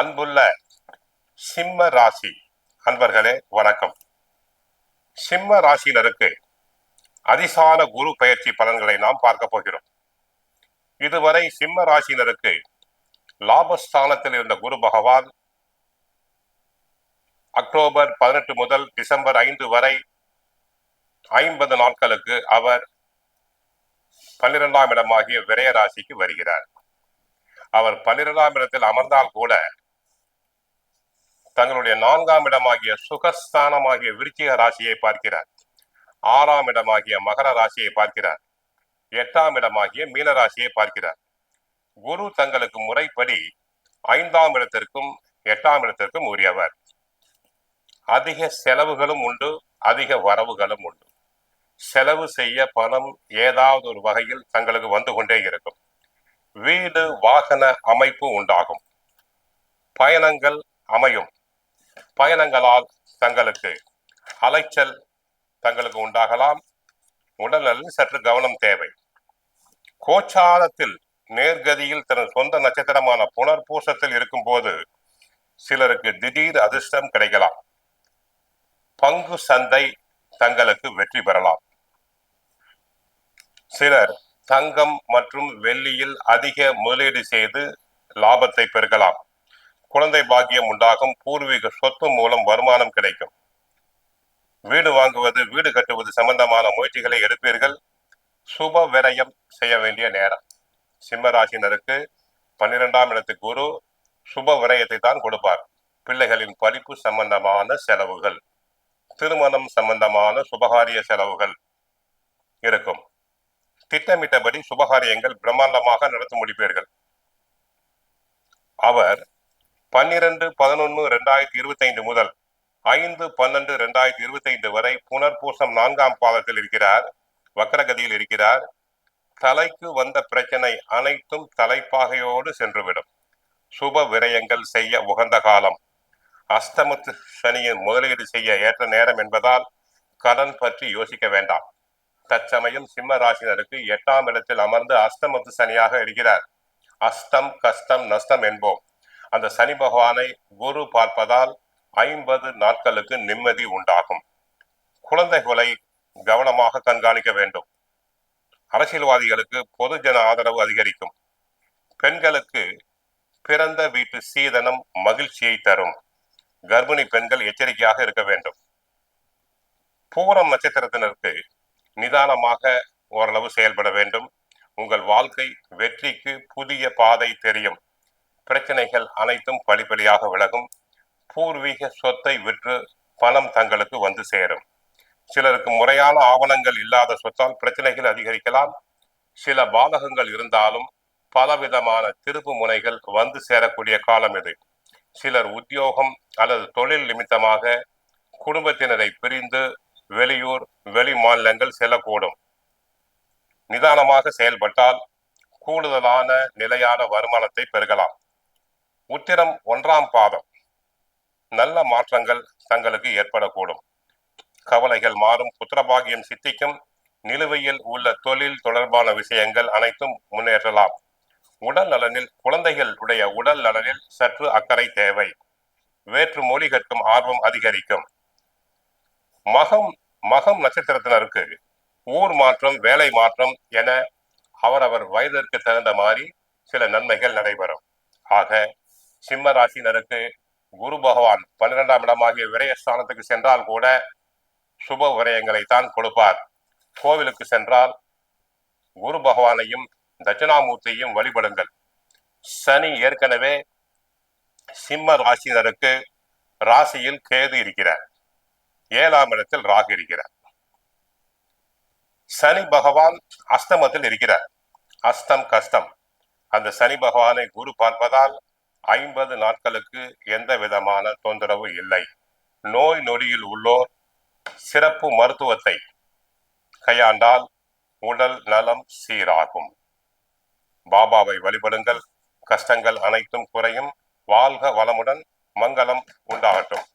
அன்புள்ள சிம்ம ராசி அன்பர்களே வணக்கம். சிம்ம ராசியினருக்கு அதிசான குரு பயிற்சி பலன்களை நாம் பார்க்க போகிறோம். இதுவரை சிம்ம ராசியினருக்கு லாபஸ்தானத்தில் இருந்த குரு பகவான் அக்டோபர் பதினெட்டு முதல் டிசம்பர் ஐந்து வரை ஐம்பது நாட்களுக்கு அவர் பன்னிரெண்டாம் இடமாகிய விரய ராசிக்கு வருகிறார். அவர் பன்னிரெண்டாம் இடத்தில் அமர்ந்தால் கூட தங்களுடைய நான்காம் இடமாகிய சுகஸ்தானமாகிய விருச்சிக ராசியை பார்க்கிறார். ஆறாம் இடமாகிய மகர ராசியை பார்க்கிறார். எட்டாம் இடமாகிய மீன ராசியை பார்க்கிறார். குரு தங்களுக்கு முறைப்படி ஐந்தாம் இடத்திற்கும் எட்டாம் இடத்திற்கும் உரியவர். அதிக செலவுகளும் உண்டு அதிக வரவுகளும் உண்டு. செலவு செய்ய பணம் ஏதாவது ஒரு வகையில் தங்களுக்கு வந்து கொண்டே இருக்கும். வீடு வாகன அமைப்பு உண்டாகும். பயணங்கள் அமையும். பயணங்களால் தங்களுக்கு அலைச்சல் தங்களுக்கு உண்டாகலாம். உடல்நலில் சற்று கவனம் தேவை. கோச்சாரத்தில் நேர்கதியில் தனது சொந்த நட்சத்திரமான புனர்பூசத்தில் இருக்கும் போது சிலருக்கு திடீர் அதிர்ஷ்டம் கிடைக்கலாம். பங்கு சந்தை தங்களுக்கு வெற்றி பெறலாம். சிலர் தங்கம் மற்றும் வெள்ளியில் அதிக முதலீடு செய்து லாபத்தை பெருக்கலாம். குழந்தை பாக்கியம் உண்டாகும். பூர்வீக சொத்து மூலம் வருமானம் கிடைக்கும். வீடு வாங்குவது வீடு கட்டுவது சம்பந்தமான முயற்சிகளை எடுப்பீர்கள். சுப விரயம் செய்ய வேண்டிய நேரம். சிம்ம ராசினருக்கு பன்னிரெண்டாம் இடத்துக்கு குரு சுப விரயத்தை தான் கொடுப்பார். பிள்ளைகளின் படிப்பு சம்பந்தமான செலவுகள் திருமணம் சம்பந்தமான சுபகாரிய செலவுகள் இருக்கும். திட்டமிட்டபடி சுபகாரியங்கள் பிரம்மாண்டமாக நடத்தி முடிப்பீர்கள். அவர் பன்னிரண்டு பதினொன்று ரெண்டாயிரத்தி இருபத்தி ஐந்து முதல் ஐந்து பன்னெண்டு ரெண்டாயிரத்தி இருபத்தி ஐந்து வரை புனர்பூசம் நான்காம் பாதத்தில் இருக்கிறார் வக்கரகதியில் இருக்கிறார். தலைக்கு வந்த பிரச்சனை அனைத்தும் தலைப்பாகையோடு சென்றுவிடும். சுப விரயங்கள் செய்ய உகந்த காலம். அஸ்தமத்து சனியின் முதலீடு செய்ய ஏற்ற நேரம் என்பதால் கடன் பற்றி யோசிக்க வேண்டாம். தற்சமயம் சிம்ம ராசினருக்கு எட்டாம் இடத்தில் அமர்ந்து அஸ்தமத்து சனியாக இருக்கிறார். அஸ்தம் கஷ்டம் நஷ்டம் என்போம். அந்த சனி பகவானை குரு பார்ப்பதால் ஐம்பது நாட்களுக்கு நிம்மதி உண்டாகும். குழந்தைகளை கவனமாக கண்காணிக்க வேண்டும். அரசியல்வாதிகளுக்கு பொதுஜன ஆதரவு அதிகரிக்கும். பெண்களுக்கு பிறந்த வீட்டு சீதனம் மகிழ்ச்சியை தரும். கர்ப்பிணி பெண்கள் எச்சரிக்கையாக இருக்க வேண்டும். பூரம் நட்சத்திரத்தினருக்கு நிதானமாக ஓரளவு செயல்பட வேண்டும். உங்கள் வாழ்க்கை வெற்றிக்கு புதிய பாதை தெரியும். பிரச்சனைகள் அனைத்தும் படிப்படியாக விலகும். பூர்வீக சொத்தை விற்று பணம் தங்களுக்கு வந்து சேரும். சிலருக்கு முறையான ஆவணங்கள் இல்லாத சொத்தால் பிரச்சனைகள் அதிகரிக்கலாம். சில பாதகங்கள் இருந்தாலும் பலவிதமான திருப்பு முனைகள் வந்து சேரக்கூடிய காலம் இது. சிலர் உத்தியோகம் அல்லது தொழில் நிமித்தமாக குடும்பத்தினரை பிரிந்து வெளியூர் வெளி மாநிலங்கள் செல்லக்கூடும். நிதானமாக செயல்பட்டால் கூடுதலான நிலையான வருமானத்தை பெருகலாம். உத்திரம் ஒன்றாம் பாதம். நல்ல மாற்றங்கள் தங்களுக்கு ஏற்படக்கூடும். கவலைகள் மாறும். புத்திரபாகியம் சித்திக்கும். நிலுவையில் உள்ள தொழில் தொடர்பான விஷயங்கள் அனைத்தும் முன்னேறலாம். உடல் நலனில் குழந்தைகள் உடைய உடல் நலனில் சற்று அக்கறை தேவை. வேற்று மொழி கற்கும் ஆர்வம் அதிகரிக்கும். மகம் மகம் நட்சத்திரத்தினருக்கு ஊர் மாற்றம் வேலை மாற்றம் என அவரவர் வயதிற்கு தகுந்த மாதிரி சில நன்மைகள் நடைபெறும். ஆக சிம்ம ராசினருக்கு குரு பகவான் பன்னிரெண்டாம் இடமாகிய விரயஸ்தானத்துக்கு சென்றால் கூட சுப விரயங்களை தான் கொடுப்பார். கோவிலுக்கு சென்றால் குரு பகவானையும் தட்சிணாமூர்த்தியையும் வழிபடுங்கள். சனி ஏற்கனவே சிம்ம ராசினருக்கு ராசியில் கேது இருக்கிறார். ஏழாம் இடத்தில் ராகு இருக்கிறார். சனி பகவான் அஸ்தமத்தில் இருக்கிறார். அஸ்தம் கஷ்டம். அந்த சனி பகவானை குரு பார்ப்பதால் ஐம்பது நாட்களுக்கு எந்த விதமான தொந்தரவு இல்லை. நோய் நொடியில் உள்ளோர் சிறப்பு மருத்துவத்தை கையாண்டால் உடல் நலம் சீராகும். பாபாவை வழிபடுங்கள். கஷ்டங்கள் அனைத்தும் குறையும். வாழ்க வளமுடன். மங்களம் உண்டாகட்டும்.